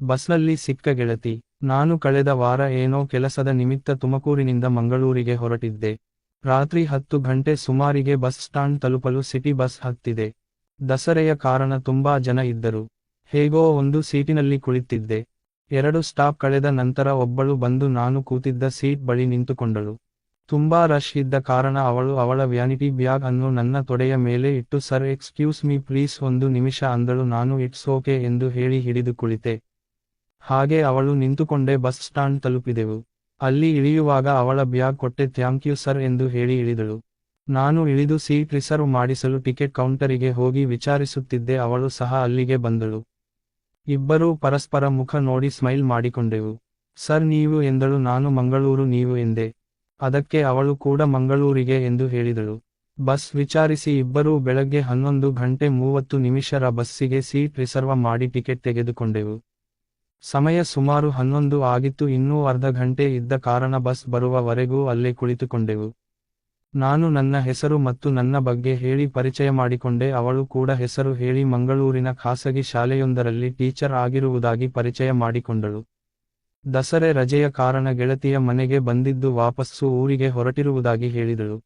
ಬಸ್ನಲ್ಲಿ ಸಿಕ್ಕ ಗೆಳತಿ, ನಾನು ಕಳೆದ ವಾರ ಏನೋ ಕೆಲಸದ ನಿಮಿತ್ತ ತುಮಕೂರಿನಿಂದ ಮಂಗಳೂರಿಗೆ ಹೊರಟಿದ್ದೆ. ರಾತ್ರಿ ಹತ್ತು ಗಂಟೆ ಸುಮಾರಿಗೆ ಬಸ್ ಸ್ಟಾಂಡ್ ತಲುಪಲು ಸಿಟಿ ಬಸ್ ಹತ್ತಿದೆ. ದಸರೆಯ ಕಾರಣ ತುಂಬಾ ಜನ ಇದ್ದರು. ಹೇಗೋ ಒಂದು ಸೀಟಿನಲ್ಲಿ ಕುಳಿತಿದ್ದೆ. ಎರಡು ಸ್ಟಾಪ್ ಕಳೆದ ನಂತರ ಒಬ್ಬಳು ಬಂದು ನಾನು ಕೂತಿದ್ದ ಸೀಟ್ ಬಳಿ ನಿಂತುಕೊಂಡಳು. ತುಂಬಾ ರಶ್ ಇದ್ದ ಕಾರಣ ಅವಳು ಅವಳ ವ್ಯಾನಿಟಿ ಬ್ಯಾಗ್ ಅನ್ನು ನನ್ನ ತೊಡೆಯ ಮೇಲೆ ಇಟ್ಟು, ಸರ್, ಎಕ್ಸ್ಕ್ಯೂಸ್ ಮೀ ಪ್ಲೀಸ್, ಒಂದು ನಿಮಿಷ ಅಂದಳು. ನಾನು ಇಟ್ಸ್ ಓಕೆ ಎಂದು ಹೇಳಿ ಹಿಡಿದು ಕುಳಿತೆ. ಹಾಗೆ ಅವಳು ನಿಂತುಕೊಂಡೇ ಬಸ್ ಸ್ಟಾಂಡ್ ತಲುಪಿದೆವು. ಅಲ್ಲಿ ಇಳಿಯುವಾಗ ಅವಳ ಬ್ಯಾಗ್ ಕೊಟ್ಟೆ, ಥ್ಯಾಂಕ್ ಯು ಸರ್ ಎಂದು ಹೇಳಿ ಇಳಿದಳು. ನಾನು ಇಳಿದು ಸೀಟ್ ರಿಸರ್ವ್ ಮಾಡಿಸಲು ಟಿಕೆಟ್ ಕೌಂಟರಿಗೆ ಹೋಗಿ ವಿಚಾರಿಸುತ್ತಿದ್ದೆ, ಅವಳು ಸಹ ಅಲ್ಲಿಗೆ ಬಂದಳು. ಇಬ್ಬರೂ ಪರಸ್ಪರ ಮುಖ ನೋಡಿ ಸ್ಮೈಲ್ ಮಾಡಿಕೊಂಡೆವು. ಸರ್, ನೀವು ಎಂದಳು, ನಾನು ಮಂಗಳೂರು, ನೀವು ಎಂದೆ. ಅದಕ್ಕೆ ಅವಳು ಕೂಡ ಮಂಗಳೂರಿಗೆ ಎಂದು ಹೇಳಿದಳು. ಬಸ್ ವಿಚಾರಿಸಿ ಇಬ್ಬರೂ ಬೆಳಗ್ಗೆ ಹನ್ನೊಂದು ಗಂಟೆ ಮೂವತ್ತು ನಿಮಿಷರ ಬಸ್ಸಿಗೆ ಸೀಟ್ ರಿಸರ್ವ್ ಮಾಡಿ ಟಿಕೆಟ್ ತೆಗೆದುಕೊಂಡೆವು. ಸಮಯ ಸುಮಾರು ಹನ್ನೊಂದು ಆಗಿತ್ತು. ಇನ್ನೂ ಅರ್ಧ ಗಂಟೆ ಇದ್ದ ಕಾರಣ ಬಸ್ ಬರುವವರೆಗೂ ಅಲ್ಲೇ ಕುಳಿತುಕೊಂಡೆವು. ನಾನು ನನ್ನ ಹೆಸರು ಮತ್ತು ನನ್ನ ಬಗ್ಗೆ ಹೇಳಿ ಪರಿಚಯ ಮಾಡಿಕೊಂಡೆ. ಅವಳು ಕೂಡ ಹೆಸರು ಹೇಳಿ ಮಂಗಳೂರಿನ ಖಾಸಗಿ ಶಾಲೆಯೊಂದರಲ್ಲಿ ಟೀಚರ್ ಆಗಿರುವುದಾಗಿ ಪರಿಚಯ ಮಾಡಿಕೊಂಡಳು. ದಸರೆ ರಜೆಯ ಕಾರಣ ಗೆಳತಿಯ ಮನೆಗೆ ಬಂದಿದ್ದು ವಾಪಸ್ಸು ಊರಿಗೆ ಹೊರಟಿರುವುದಾಗಿ ಹೇಳಿದಳು.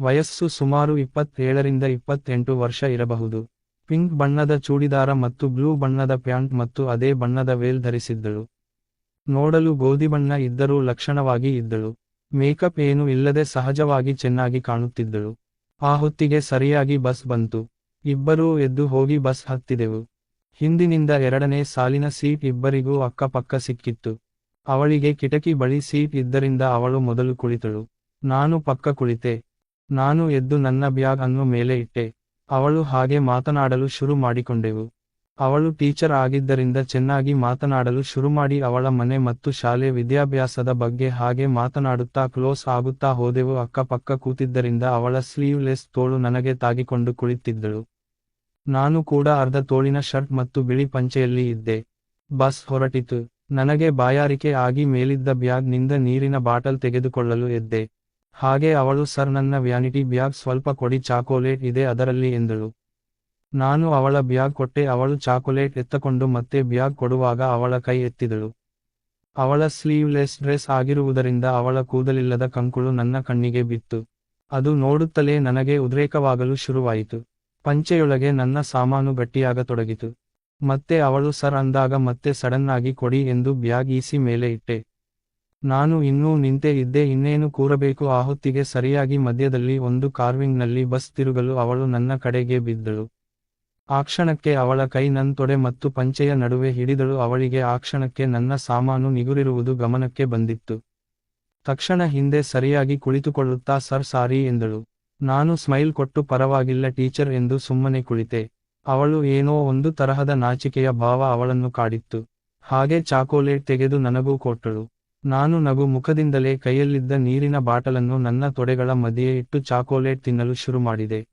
ವಯಸ್ಸು ಸುಮಾರು ಇಪ್ಪತ್ತೇಳರಿಂದ ಇಪ್ಪತ್ತೆಂಟು ವರ್ಷ ಇರಬಹುದು. ಪಿಂಕ್ ಬಣ್ಣದ ಚೂಡಿದಾರ ಮತ್ತು ಬ್ಲೂ ಬಣ್ಣದ ಪ್ಯಾಂಟ್ ಮತ್ತು ಅದೇ ಬಣ್ಣದ ವೇಲ್ ಧರಿಸಿದ್ದಳು. ನೋಡಲು ಗೋಧಿ ಬಣ್ಣ ಇದ್ದರೂ ಲಕ್ಷಣವಾಗಿ ಇದ್ದಳು. ಮೇಕಪ್ ಏನು ಇಲ್ಲದೆ ಸಹಜವಾಗಿ ಚೆನ್ನಾಗಿ ಕಾಣುತ್ತಿದ್ದಳು. ಆ ಹೊತ್ತಿಗೆ ಸರಿಯಾಗಿ ಬಸ್ ಬಂತು. ಇಬ್ಬರೂ ಎದ್ದು ಹೋಗಿ ಬಸ್ ಹತ್ತಿದೆವು. ಹಿಂದಿನಿಂದ ಎರಡನೇ ಸಾಲಿನ ಸೀಟ್ ಇಬ್ಬರಿಗೂ ಅಕ್ಕಪಕ್ಕ ಸಿಕ್ಕಿತ್ತು. ಅವಳಿಗೆ ಕಿಟಕಿ ಬಳಿ ಸೀಟ್ ಇದ್ದರಿಂದ ಅವಳು ಮೊದಲು ಕುಳಿತಳು. ನಾನು ಪಕ್ಕ ಕುಳಿತೆ. ನಾನು ಎದ್ದು ನನ್ನ ಬ್ಯಾಗ್ ಅನ್ನು ಮೇಲೆ ಇಟ್ಟೆ. ಅವಳು ಹಾಗೆ ಮಾತನಾಡಲು ಶುರು ಮಾಡಿಕೊಂಡೆವು. ಅವಳು ಟೀಚರ್ ಆಗಿದ್ದರಿಂದ ಚೆನ್ನಾಗಿ ಮಾತನಾಡಲು ಶುರು ಮಾಡಿ ಅವಳ ಮನೆ ಮತ್ತು ಶಾಲೆ ವಿದ್ಯಾಭ್ಯಾಸದ ಬಗ್ಗೆ ಹಾಗೆ ಮಾತನಾಡುತ್ತಾ ಕ್ಲೋಸ್ ಆಗುತ್ತಾ ಹೋದೆವು. ಅಕ್ಕಪಕ್ಕ ಕೂತಿದ್ದರಿಂದ ಅವಳ ಸ್ಲೀವ್ಲೆಸ್ ತೋಳು ನನಗೆ ತಾಗಿಕೊಂಡು ಕುಳಿತಿದ್ದಳು. ನಾನು ಕೂಡ ಅರ್ಧ ತೋಳಿನ ಶರ್ಟ್ ಮತ್ತು ಬಿಳಿ ಪಂಚೆಯಲ್ಲಿ ಇದ್ದೆ. ಬಸ್ ಹೊರಟಿತು. ನನಗೆ ಬಾಯಾರಿಕೆ ಆಗಿ ಮೇಲಿದ್ದ ಬ್ಯಾಗ್ನಿಂದ ನೀರಿನ ಬಾಟಲ್ ತೆಗೆದುಕೊಳ್ಳಲು ಎದ್ದೆ. ಹಾಗೆ ಅವಳು, ಸರ್, ನನ್ನ ವ್ಯಾನಿಟಿ ಬ್ಯಾಗ್ ಸ್ವಲ್ಪ ಕೊಡಿ, ಚಾಕೋಲೇಟ್ ಇದೆ ಅದರಲ್ಲಿ ಎಂದಳು. ನಾನು ಅವಳ ಬ್ಯಾಗ್ ಕೊಟ್ಟೆ, ಅವಳು ಚಾಕೊಲೇಟ್ ಎತ್ತಕೊಂಡು ಮತ್ತೆ ಬ್ಯಾಗ್ ಕೊಡುವಾಗ ಅವಳ ಕೈ ಎತ್ತಿದಳು. ಅವಳ ಸ್ಲೀವ್ಲೆಸ್ ಡ್ರೆಸ್ ಆಗಿರುವುದರಿಂದ ಅವಳ ಕೂದಲಿಲ್ಲದ ಕಂಕುಳು ನನ್ನ ಕಣ್ಣಿಗೆ ಬಿತ್ತು. ಅದು ನೋಡುತ್ತಲೇ ನನಗೆ ಉದ್ರೇಕವಾಗಲು ಶುರುವಾಯಿತು. ಪಂಚೆಯೊಳಗೆ ನನ್ನ ಸಾಮಾನು ಗಟ್ಟಿಯಾಗತೊಡಗಿತು. ಮತ್ತೆ ಅವಳು, ಸರ್, ಅಂದಾಗ ಮತ್ತೆ ಸಡನ್ನಾಗಿ ಕೊಡಿ ಎಂದು ಬ್ಯಾಗ್ ಈಸಿ ಮೇಲೆ ಇಟ್ಟೆ. ನಾನು ಇನ್ನೂ ನಿಂತೆ ಇದ್ದೆ ಇನ್ನೇನು ಕೂರಬೇಕು? ಆ ಹೊತ್ತಿಗೆ ಸರಿಯಾಗಿ ಮಧ್ಯದಲ್ಲಿ ಒಂದು ಕಾರ್ವಿಂಗ್ನಲ್ಲಿ ಬಸ್ ತಿರುಗಲು ಅವಳು ನನ್ನ ಕಡೆಗೆ ಬಿದ್ದಳು. ಆ ಕ್ಷಣಕ್ಕೆ ಅವಳ ಕೈ ನನ್ ತೊಡೆ ಮತ್ತು ಪಂಚೆಯ ನಡುವೆ ಹಿಡಿದಳು. ಅವಳಿಗೆ ಆ ಕ್ಷಣಕ್ಕೆ ನನ್ನ ಸಾಮಾನು ನಿಗುರಿರುವುದು ಗಮನಕ್ಕೆ ಬಂದಿತ್ತು. ತಕ್ಷಣ ಹಿಂದೆ ಸರಿಯಾಗಿ ಕುಳಿತುಕೊಳ್ಳುತ್ತಾ, ಸರ್, ಸಾರಿ ಎಂದಳು. ನಾನು ಸ್ಮೈಲ್ ಕೊಟ್ಟು, ಪರವಾಗಿಲ್ಲ ಟೀಚರ್ ಎಂದು ಸುಮ್ಮನೆ ಕುಳಿತೆ. ಅವಳು ಏನೋ ಒಂದು ತರಹದ ನಾಚಿಕೆಯ ಭಾವ ಅವಳನ್ನು ಕಾಡಿತ್ತು. ಹಾಗೆ ಚಾಕೋಲೇಟ್ ತೆಗೆದು ನನಗೂ ಕೊಟ್ಟಳು. ನಾನು ನಗು ಮುಖದಿಂದಲೇ ಕೈಯಲ್ಲಿದ್ದ ನೀರಿನ ಬಾಟಲನ್ನು ನನ್ನ ತೊಡೆಗಳ ಮಧ್ಯೆ ಇಟ್ಟು ಚಾಕೋಲೇಟ್ ತಿನ್ನಲು ಶುರು ಮಾಡಿದೆ.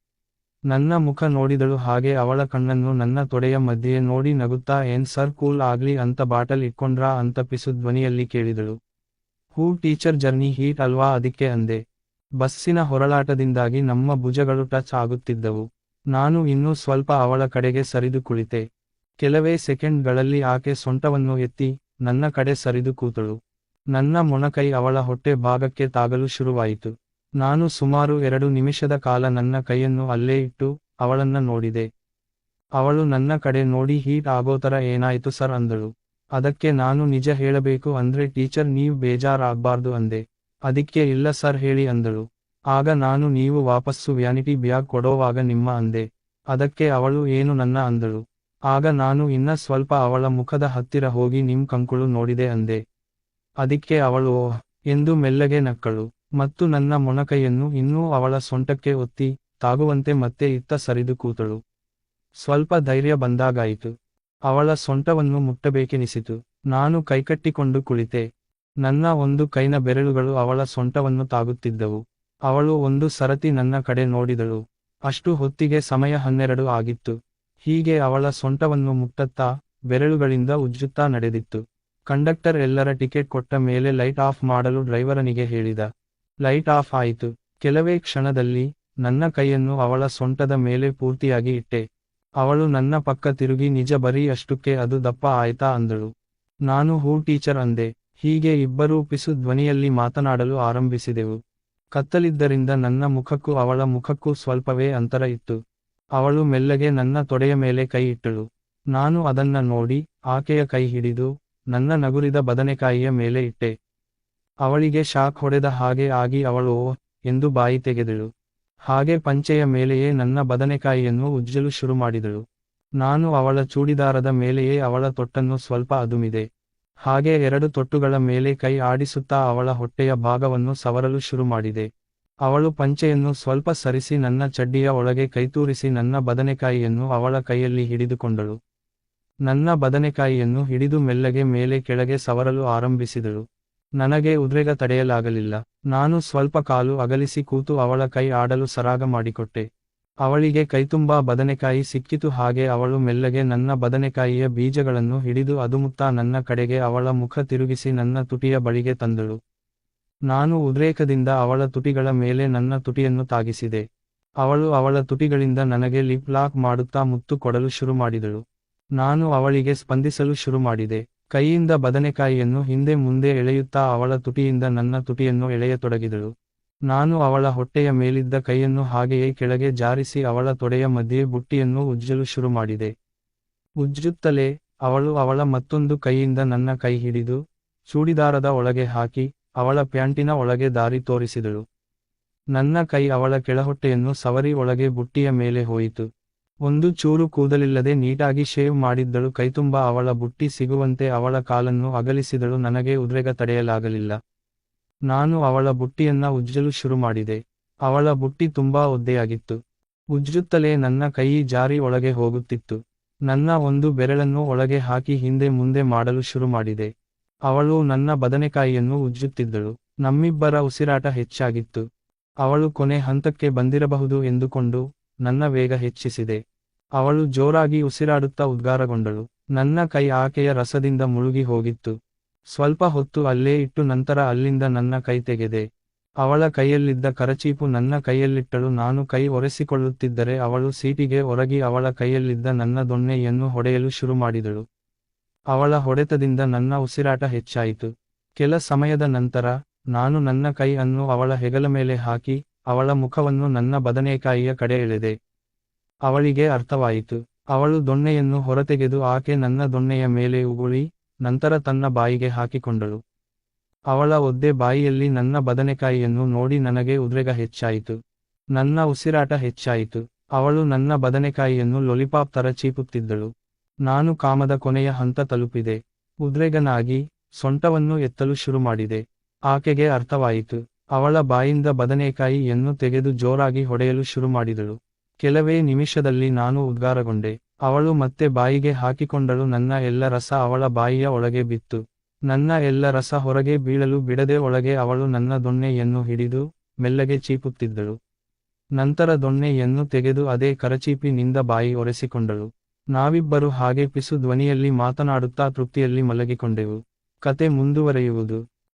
ನನ್ನ ಮುಖ ನೋಡಿದಳು ಹಾಗೆ ಅವಳ ಕಣ್ಣನ್ನು ನನ್ನ ತೊಡೆಯ ಮಧ್ಯೆ ನೋಡಿ ನಗುತ್ತಾ, ಏನ್ ಸರ್, ಕೂಲ್ ಆಗ್ಲಿ ಅಂತ ಬಾಟಲ್ ಇಟ್ಕೊಂಡ್ರಾ ಅಂತ ಪಿಸು ಧ್ವನಿಯಲ್ಲಿ ಕೇಳಿದಳು. ಹೂ, ಟೀಚರ್ ಜರ್ನಿ ಹೀಟ್ ಅಲ್ವಾ ಅದಕ್ಕೆ ಅಂದೆ. ಬಸ್ಸಿನ ಹೊರಳಾಟದಿಂದಾಗಿ ನಮ್ಮ ಭುಜಗಳು ಟಚ್ ಆಗುತ್ತಿದ್ದವು. ನಾನು ಇನ್ನೂ ಸ್ವಲ್ಪ ಅವಳ ಕಡೆಗೆ ಸರಿದು ಕುಳಿತೆ. ಕೆಲವೇ ಸೆಕೆಂಡ್ಗಳಲ್ಲಿ ಆಕೆ ಸೊಂಟವನ್ನು ಎತ್ತಿ ನನ್ನ ಕಡೆ ಸರಿದು ಕೂತಳು. ನನ್ನ ಮೊಣಕೈ ಅವಳ ಹೊಟ್ಟೆ ಭಾಗಕ್ಕೆ ತಾಗಲು ಶುರುವಾಯಿತು. ನಾನು ಸುಮಾರು ಎರಡು ನಿಮಿಷದ ಕಾಲ ನನ್ನ ಕೈಯನ್ನು ಅಲ್ಲೇ ಇಟ್ಟು ಅವಳನ್ನ ನೋಡಿದೆ. ಅವಳು ನನ್ನ ಕಡೆ ನೋಡಿ ಹೀಟ್ ಆಗೋತರ ಏನಾಯ್ತು ಸರ್ ಅಂದಳು. ಅದಕ್ಕೆ ನಾನು ನಿಜ ಹೇಳಬೇಕು ಅಂದ್ರೆ ಟೀಚರ್ ನೀವ್ ಬೇಜಾರಾಗ್ಬಾರ್ದು ಅಂದೆ. ಅದಕ್ಕೆ ಇಲ್ಲ ಸರ್ ಹೇಳಿ ಅಂದಳು. ಆಗ ನಾನು ನೀವು ವಾಪಸ್ಸು ವ್ಯಾನಿಟಿ ಬ್ಯಾಗ್ ಕೊಡೋವಾಗ ನಿಮ್ಮ ಅಂದೆ. ಅದಕ್ಕೆ ಅವಳು ಏನು ನನ್ನ ಅಂದಳು. ಆಗ ನಾನು ಇನ್ನ ಸ್ವಲ್ಪ ಅವಳ ಮುಖದ ಹತ್ತಿರ ಹೋಗಿ ನಿಮ್ ಕಂಕುಳು ನೋಡಿದೆ ಅಂದೆ. ಅದಿಕ್ಕೆ ಅವಳು ಓಹ್ ಎಂದು ಮೆಲ್ಲಗೆ ನಕ್ಕಳು. ಮತ್ತು ನನ್ನ ಮೊಣಕೈಯನ್ನು ಇನ್ನೂ ಅವಳ ಸೊಂಟಕ್ಕೆ ಒತ್ತಿ, ತಾಗುವಂತೆ ಮತ್ತೆ ಇತ್ತ ಸರಿದು ಕೂತಳು. ಸ್ವಲ್ಪ ಧೈರ್ಯ ಬಂದಾಗಾಯಿತು. ಅವಳ ಸೊಂಟವನ್ನು ಮುಟ್ಟಬೇಕೆನಿಸಿತು. ನಾನು ಕೈಕಟ್ಟಿಕೊಂಡು ಕುಳಿತೆ. ನನ್ನ ಒಂದು ಕೈನ ಬೆರಳುಗಳು ಅವಳ ಸೊಂಟವನ್ನು ತಾಗುತ್ತಿದ್ದವು. ಅವಳು ಒಂದು ಸರತಿ ನನ್ನ ಕಡೆ ನೋಡಿದಳು. ಅಷ್ಟು ಹೊತ್ತಿಗೆ ಸಮಯ ಹನ್ನೆರಡು ಆಗಿತ್ತು. ಹೀಗೆ ಅವಳ ಸೊಂಟವನ್ನು ಮುಟ್ಟತ್ತಾ, ಬೆರಳುಗಳಿಂದ ಉಜ್ಜುತ್ತಾ ನಡೆದಿತ್ತು. ಕಂಡಕ್ಟರ್ ಎಲ್ಲರ ಟಿಕೆಟ್ ಕೊಟ್ಟ ಮೇಲೆ ಲೈಟ್ ಆಫ್ ಮಾಡಲು ಡ್ರೈವರನಿಗೆ ಹೇಳಿದ. ಲೈಟ್ ಆಫ್ ಆಯಿತು. ಕೆಲವೇ ಕ್ಷಣದಲ್ಲಿ ನನ್ನ ಕೈಯನ್ನು ಅವಳ ಸೊಂಟದ ಮೇಲೆ ಪೂರ್ತಿಯಾಗಿ ಇಟ್ಟೆ. ಅವಳು ನನ್ನ ಪಕ್ಕ ತಿರುಗಿ ನಿಜ ಬರೀ ಅಷ್ಟಕ್ಕೆ ಅದು ದಪ್ಪ ಆಯ್ತಾ ಅಂದಳು. ನಾನು ಹೂ ಟೀಚರ್ ಅಂದೆ. ಹೀಗೆ ಇಬ್ಬರೂ ಪಿಸು ಧ್ವನಿಯಲ್ಲಿ ಮಾತನಾಡಲು ಆರಂಭಿಸಿದೆವು. ಕತ್ತಲಿದ್ದರಿಂದ ನನ್ನ ಮುಖಕ್ಕೂ ಅವಳ ಮುಖಕ್ಕೂ ಸ್ವಲ್ಪವೇ ಅಂತರ ಇತ್ತು. ಅವಳು ಮೆಲ್ಲಗೆ ನನ್ನ ತೊಡೆಯ ಮೇಲೆ ಕೈ ಇಟ್ಟಳು. ನಾನು ಅದನ್ನ ನೋಡಿ ಆಕೆಯ ಕೈ ಹಿಡಿದು ನನ್ನ ನಗುರಿದ ಬದನೆಕಾಯಿಯ ಮೇಲೆ ಇಟ್ಟೆ. ಅವಳಿಗೆ ಶಾಕ್ ಹೊಡೆದ ಹಾಗೆ ಆಗಿ ಅವಳು ಓಹ್ ಎಂದು ಬಾಯಿ ತೆಗೆದಳು. ಹಾಗೆ ಪಂಚೆಯ ಮೇಲೆಯೇ ನನ್ನ ಬದನೆಕಾಯಿಯನ್ನು ಉಜ್ಜಲು ಶುರು ಮಾಡಿದಳು. ನಾನು ಅವಳ ಚೂಡಿದಾರದ ಮೇಲೆಯೇ ಅವಳ ತೊಟ್ಟನ್ನು ಸ್ವಲ್ಪ ಅದುಮಿದೆ. ಹಾಗೆ ಎರಡು ತೊಟ್ಟುಗಳ ಮೇಲೆ ಕೈ ಆಡಿಸುತ್ತಾ ಅವಳ ಹೊಟ್ಟೆಯ ಭಾಗವನ್ನು ಸವರಲು ಶುರು ಮಾಡಿದೆ. ಅವಳು ಪಂಚೆಯನ್ನು ಸ್ವಲ್ಪ ಸರಿಸಿ ನನ್ನ ಚಡ್ಡಿಯ ಒಳಗೆ ಕೈತೂರಿಸಿ ನನ್ನ ಬದನೆಕಾಯಿಯನ್ನು ಅವಳ ಕೈಯಲ್ಲಿ ಹಿಡಿದುಕೊಂಡಳು. ನನ್ನ ಬದನೆಕಾಯಿಯನ್ನು ಹಿಡಿದು ಮೆಲ್ಲಗೆ ಮೇಲೆ ಕೆಳಗೆ ಸವರಲು ಆರಂಭಿಸಿದಳು. ನನಗೆ ಉದ್ರೇಗ ತಡೆಯಲಾಗಲಿಲ್ಲ. ನಾನು ಸ್ವಲ್ಪ ಕಾಲು ಅಗಲಿಸಿ ಕೂತು ಅವಳ ಕೈ ಆಡಲು ಸರಾಗ ಮಾಡಿಕೊಟ್ಟೆ. ಅವಳಿಗೆ ಕೈತುಂಬಾ ಬದನೆಕಾಯಿ ಸಿಕ್ಕಿತು. ಹಾಗೆ ಅವಳು ಮೆಲ್ಲಗೆ ನನ್ನ ಬದನೆಕಾಯಿಯ ಬೀಜಗಳನ್ನು ಹಿಡಿದು ಅದುಮುತ್ತ ನನ್ನ ಕಡೆಗೆ ಅವಳ ಮುಖ ತಿರುಗಿಸಿ ನನ್ನ ತುಟಿಯ ಬಳಿಗೆ ತಂದಳು. ನಾನು ಉದ್ರೇಕದಿಂದ ಅವಳ ತುಟಿಗಳ ಮೇಲೆ ನನ್ನ ತುಟಿಯನ್ನು ತಾಗಿಸಿದೆ. ಅವಳು ಅವಳ ತುಟಿಗಳಿಂದ ನನಗೆ ಲಿಪ್ ಲಾಕ್ ಮಾಡುತ್ತಾ ಮುತ್ತು ಕೊಡಲು ಶುರು ಮಾಡಿದಳು. ನಾನು ಅವಳಿಗೆ ಸ್ಪಂದಿಸಲು ಶುರು ಮಾಡಿದೆ. ಕೈಯಿಂದ ಬದನೆಕಾಯಿಯನ್ನು ಹಿಂದೆ ಮುಂದೆ ಎಳೆಯುತ್ತಾ ಅವಳ ತುಟಿಯಿಂದ ನನ್ನ ತುಟಿಯನ್ನು ಎಳೆಯತೊಡಗಿದಳು. ನಾನು ಅವಳ ಹೊಟ್ಟೆಯ ಮೇಲಿದ್ದ ಕೈಯನ್ನು ಹಾಗೆಯೇ ಕೆಳಗೆ ಜಾರಿಸಿ ಅವಳ ತೊಡೆಯ ಮಧ್ಯೆ ಬುಟ್ಟಿಯನ್ನು ಉಜ್ಜಲು ಶುರು ಮಾಡಿದೆ. ಉಜ್ಜುತ್ತಲೇ ಅವಳು ಅವಳ ಮತ್ತೊಂದು ಕೈಯಿಂದ ನನ್ನ ಕೈ ಹಿಡಿದು, ಚೂಡಿದಾರದ ಒಳಗೆ ಹಾಕಿ, ಅವಳ ಪ್ಯಾಂಟಿನ ಒಳಗೆ ದಾರಿ ತೋರಿಸಿದಳು. ನನ್ನ ಕೈ ಅವಳ ಕೆಳಹೊಟ್ಟೆಯನ್ನು ಸವರಿ ಒಳಗೆ ಬುಟ್ಟಿಯ ಮೇಲೆ ಹೋಯಿತು. ಒಂದು ಚೂರು ಕೂದಲಿಲ್ಲದೆ ನೀಟಾಗಿ ಶೇವ್ ಮಾಡಿದ್ದಳು. ಕೈತುಂಬ ಅವಳ ಬುಟ್ಟಿ ಸಿಗುವಂತೆ ಅವಳ ಕಾಲನ್ನು ಅಗಲಿಸಿದಳು. ನನಗೆ ಉದ್ರೇಗ ತಡೆಯಲಾಗಲಿಲ್ಲ. ನಾನು ಅವಳ ಬುಟ್ಟಿಯನ್ನ ಉಜ್ಜಲು ಶುರು ಮಾಡಿದೆ. ಅವಳ ಬುಟ್ಟಿ ತುಂಬಾ ಒದ್ದೆಯಾಗಿತ್ತು. ಉಜ್ಜುತ್ತಲೇ ನನ್ನ ಕೈ ಜಾರಿ ಒಳಗೆ ಹೋಗುತ್ತಿತ್ತು. ನನ್ನ ಒಂದು ಬೆರಳನ್ನು ಒಳಗೆ ಹಾಕಿ ಹಿಂದೆ ಮುಂದೆ ಮಾಡಲು ಶುರು ಮಾಡಿದೆ. ಅವಳು ನನ್ನ ಬದನೆಕಾಯಿಯನ್ನು ಉಜ್ಜುತ್ತಿದ್ದಳು. ನಮ್ಮಿಬ್ಬರ ಉಸಿರಾಟ ಹೆಚ್ಚಾಗಿತ್ತು. ಅವಳು ಕೊನೆ ಹಂತಕ್ಕೆ ಬಂದಿರಬಹುದು ಎಂದುಕೊಂಡು ನನ್ನ ವೇಗ ಹೆಚ್ಚಿಸಿದೆ. ಅವಳು ಜೋರಾಗಿ ಉಸಿರಾಡುತ್ತಾ ಉದ್ಗಾರಗೊಂಡಳು. ನನ್ನ ಕೈ ಆಕೆಯ ರಸದಿಂದ ಮುಳುಗಿ ಹೋಗಿತ್ತು. ಸ್ವಲ್ಪ ಹೊತ್ತು ಅಲ್ಲೇ ಇಟ್ಟು ನಂತರ ಅಲ್ಲಿಂದ ನನ್ನ ಕೈ ತೆಗೆದೆ. ಅವಳ ಕೈಯಲ್ಲಿದ್ದ ಕರಚೀಪು ನನ್ನ ಕೈಯಲ್ಲಿಟ್ಟಳು. ನಾನು ಕೈ ಒರೆಸಿಕೊಳ್ಳುತ್ತಿದ್ದರೆ ಅವಳು ಸೀಟಿಗೆ ಒರಗಿ ಅವಳ ಕೈಯಲ್ಲಿದ್ದ ನನ್ನ ದೊಣ್ಣೆಯನ್ನು ಹೊಡೆಯಲು ಶುರು ಮಾಡಿದಳು. ಅವಳ ಹೊಡೆತದಿಂದ ನನ್ನ ಉಸಿರಾಟ ಹೆಚ್ಚಾಯಿತು. ಕೆಲ ಸಮಯದ ನಂತರ ನಾನು ನನ್ನ ಕೈ ಅನ್ನು ಅವಳ ಹೆಗಲ ಮೇಲೆ ಹಾಕಿ ಅವಳ ಮುಖವನ್ನು ನನ್ನ ಬದನೆಕಾಯಿಯ ಕಡೆ ಎಳೆದೆ. ಅವಳಿಗೆ ಅರ್ಥವಾಯಿತು. ಅವಳು ದೊಣ್ಣೆಯನ್ನು ಹೊರತೆಗೆದು ಆಕೆ ನನ್ನ ದೊಣ್ಣೆಯ ಮೇಲೆ ಉಗುಳಿ, ನಂತರ ತನ್ನ ಬಾಯಿಗೆ ಹಾಕಿಕೊಂಡಳು. ಅವಳ ಒದ್ದೆ ಬಾಯಿಯಲ್ಲಿ ನನ್ನ ಬದನೆಕಾಯಿಯನ್ನು ನೋಡಿ ನನಗೆ ಉದ್ರೇಗ ಹೆಚ್ಚಾಯಿತು. ನನ್ನ ಉಸಿರಾಟ ಹೆಚ್ಚಾಯಿತು. ಅವಳು ನನ್ನ ಬದನೆಕಾಯಿಯನ್ನು ಲೊಲಿಪಾಪ್ ತರ ಚೀಪುತ್ತಿದ್ದಳು. ನಾನು ಕಾಮದ ಕೊನೆಯ ಹಂತ ತಲುಪಿದೆ. ಉದ್ರೇಗನಾಗಿ ಸೊಂಟವನ್ನು ಎತ್ತಲು ಶುರು ಮಾಡಿದೆ ಆಕೆಗೆ ಅರ್ಥವಾಯಿತು. ಅವಳ ಬಾಯಿಂದ ಬದನೆಕಾಯಿಯನ್ನು ತೆಗೆದು ಜೋರಾಗಿ ಹೊಡೆಯಲು ಶುರು ಮಾಡಿದಳು. ಕೆಲವೇ ನಿಮಿಷದಲ್ಲಿ ನಾನು ಉದ್ಗಾರಗೊಂಡೆ. ಅವಳು ಮತ್ತೆ ಬಾಯಿಗೆ ಹಾಕಿಕೊಂಡಳು. ನನ್ನ ಎಲ್ಲ ರಸ ಅವಳ ಬಾಯಿಯ ಒಳಗೆ ಬಿತ್ತು. ನನ್ನ ಎಲ್ಲ ರಸ ಹೊರಗೆ ಬೀಳಲು ಬಿಡದೆ ಒಳಗೆ ಅವಳು ನನ್ನ ದೊಣ್ಣೆಯನ್ನು ಹಿಡಿದು ಮೆಲ್ಲಗೆ ಚೀಪುತ್ತಿದ್ದಳು. ನಂತರ ದೊಣ್ಣೆಯನ್ನು ತೆಗೆದು ಅದೇ ಕರಚೀಪಿನಿಂದ ಬಾಯಿ ಒರೆಸಿಕೊಂಡಳು. ನಾವಿಬ್ಬರು ಹಾಗೆ ಪಿಸು ಧ್ವನಿಯಲ್ಲಿ ಮಾತನಾಡುತ್ತಾ ತೃಪ್ತಿಯಲ್ಲಿ ಮಲಗಿಕೊಂಡೆವು. ಕತೆ ಮುಂದುವರೆಯುವುದು.